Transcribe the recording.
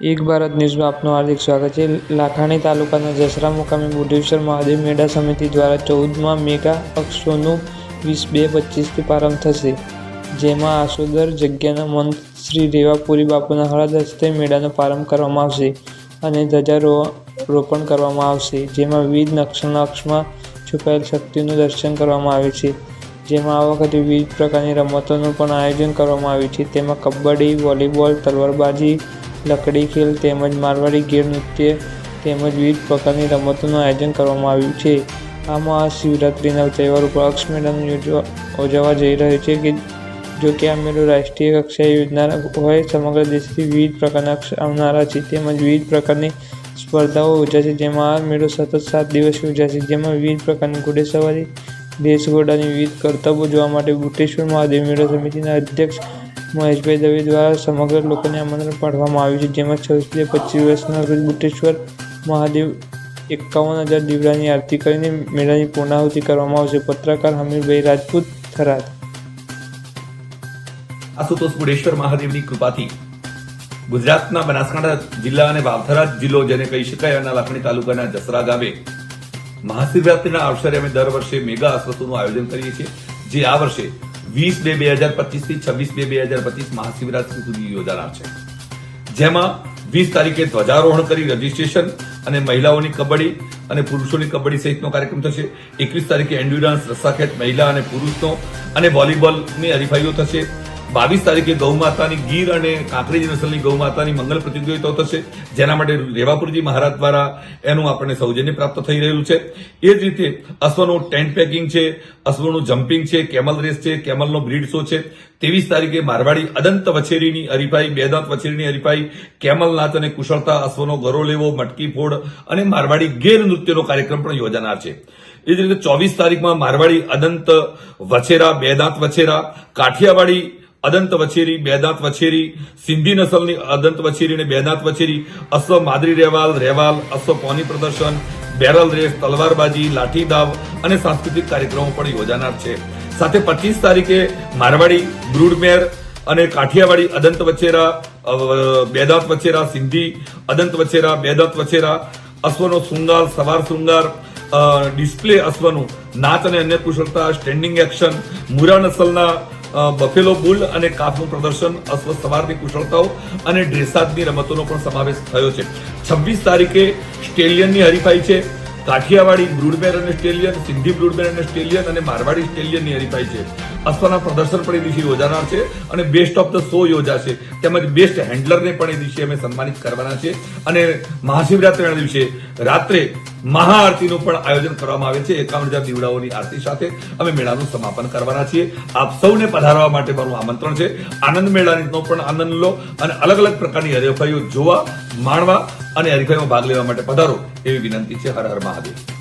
એક ભારત ન્યૂઝમાં આપનું હાર્દિક સ્વાગત છે. લાખાણી તાલુકાના જસરા મુકામે બુઢેશ્વર મહાદેવ મેળા સમિતિ દ્વારા ચૌદમાં મેગા અક્ષોનું વીસ બે પચીસથી પ્રારંભ થશે, જેમાં આસોદર જગ્યાના મંત શ્રી રેવાપુરી બાપુના હળદ હસ્તે મેળાનો પ્રારંભ કરવામાં આવશે અને ધ્વજારોપણ કરવામાં આવશે, જેમાં વિવિધ નક્ષના અક્ષમાં છુપાયેલ શક્તિનું દર્શન કરવામાં આવે છે, જેમાં આ વખતે વિવિધ પ્રકારની રમતોનું પણ આયોજન કરવામાં આવ્યું છે. તેમાં કબડ્ડી, વોલીબોલ, તલવારબાજી લકડી, ખેલ તેમજ મારવાડી ગીર નૃત્ય તેમજ વિવિધ પ્રકારની રમતોનું આયોજન કરવામાં આવ્યું છે. આ મહાશિવરાત્રિના તહેવાર ઉપર અક્ષ મેળાનું યોજવા જઈ રહ્યો છે કે જો કે આ મેળો રાષ્ટ્રીય કક્ષાએ યોજનારા હોય, સમગ્ર દેશથી વિવિધ પ્રકારના આવનારા છે તેમજ વિવિધ પ્રકારની સ્પર્ધાઓ યોજાશે. જેમાં આ મેળો સતત સાત દિવસ યોજાશે. જેમાં વિવિધ પ્રકારની ઘોડેસવારી, દેશઘોડાની વિવિધ કરતબો જોવા માટે બુટેશ્વર મહાદેવ મેળો સમિતિના અધ્યક્ષ મહેશભાઈ દવે દ્વારા સમગ્ર લોકોને આમંત્રણ પાઠવવામાં આવ્યું છે. જેમાં છવ્વીસથી પચીસ વર્ષના રોજ બુટેશ્વર મહાદેવ એકાવન હજાર દીવડાની આરતી કરીને મેળાની પૂર્ણાહુતિ કરવામાં આવશે. પત્રકાર હમીરભાઈ રાજપૂત થરાદ. આશુતોષ બુડેશ્વર મહાદેવની કૃપાથી ગુજરાતના બનાસકાંઠા જિલ્લા અને વાવથરા જિલ્લો, જેને કહી શકાય અને લાખણી તાલુકાના જસરા ગામે મહાશિવરાત્રીના અવસરે અમે દર વર્ષે મેગા અશ્વતોનું આયોજન કરીએ છીએ. જે આ વર્ષે વીસ બે બે હજાર પચીસથી છવ્વીસ બે બે હજાર પચીસ મહાશિવરાત્રી સુધી યોજાનાર છે. જેમાં વીસ તારીખે ધ્વજારોહણ કરી રજીસ્ટ્રેશન અને મહિલાઓની કબડ્ડી અને પુરુષોની કબડ્ડી સહિતનો કાર્યક્રમ થશે. એકવીસ તારીખે એન્ડ્યુરન્સ રસ્સાખેત મહિલા અને પુરુષનો અને વોલીબોલની હરીફાઈઓ થશે. બાવીસ તારીખે ગૌ માતાની ગીર અને કાંકરેજ નસલની ગૌ માતાની મંગલ પ્રતિયોગિતાઓ થશે. જેના માટે રેવાપુરજી મહારાજ દ્વારા એનું આપણને સૌજન્ય પ્રાપ્ત થઈ રહ્યું છે. એ જ રીતે અશ્વનું ટેન્ટ પેકિંગ છે, અશ્વનું જમ્પિંગ છે, કેમલ રેસ છે, કેમલનો બ્રીડ શો છે. ત્રેવીસ તારીખે મારવાડી અદંત વછેરીની હરીફાઈ બે દાંત વછેરીની હરીફાઈ કેમલ નાચ અને કુશળતા અશ્વનો ગરો લેવો, મટકી ફોડ અને મારવાડી ગેર નૃત્યનો કાર્યક્રમ પણ યોજાનાર છે. એ જ રીતે ચોવીસ તારીખમાં મારવાડી અદંત વછેરા બે દાંત વછેરા, કાઠિયાવાડી અદંત વછેરી, બેદાંત વછેરી, સિંધી નસલની અદંત વછેરી અને બેદાંત વછેરી અશ્વ માદરી રહેવાલ રહેવાલ અશ્વ પોની પ્રદર્શન, બેરલ રેસ, તલવારબાજી લાઠી દાવ અને સાંસ્કૃતિક કાર્યક્રમો પણ યોજાનાર છે. સાથે પચીસ તારીખે મારવાડી, બ્રુડમેર અને કાઠિયાવાડી અદંત વછેરા બેદાંત વછેરા, સિંધી અદંત વછેરા, બેદાંત વછેરા, અશ્વનો શૃંગાર, સવાર શૃંગાર ડિસ્પ્લે અશ્વનું નાચ અને અન્ય કુશળતા સ્ટેન્ડિંગ એક્શન, મુરા નસલના બફેલો બુલ અને કાફનું પ્રદર્શન અશ્વ સવારની કુશળતાઓ અને ડ્રેસાદની રમતોનો પણ સમાવેશ થયો છે. છવ્વીસ તારીખે સ્ટેલિયનની હરીફાઈ છે. કાઠિયાવાડી બ્રુડબેર અને સ્ટેલિયન, સિંધી બ્રુડબેર અને સ્ટેલિયન અને મારવાડી સ્ટેલિયનની હરીફાઈ છે. અશ્વના પ્રદર્શન પણ એ દિવસે યોજાનાર છે અને બેસ્ટ ઓફ ધ શો યોજાશે. તેમજ બેસ્ટ હેન્ડલરને પણ એ દિવસે અમે સન્માનિત કરવાના છે. અને મહાશિવરાત્રિના દિવસે રાત્રે મહાઆરતીનું પણ આયોજન કરવામાં આવે છે. એકાવન હજાર દીવડાઓની આરતી સાથે અમે મેળાનું સમાપન કરવાના છીએ. આપ સૌને પધારવા માટે મારું આમંત્રણ છે. આનંદ મેળાનો પણ આનંદ લો અને અલગ અલગ પ્રકારની હરીફાઈઓ જોવા, માણવા અને હરીફાઈમાં ભાગ લેવા માટે પધારો એવી વિનંતી છે. હર હર મહાદેવ.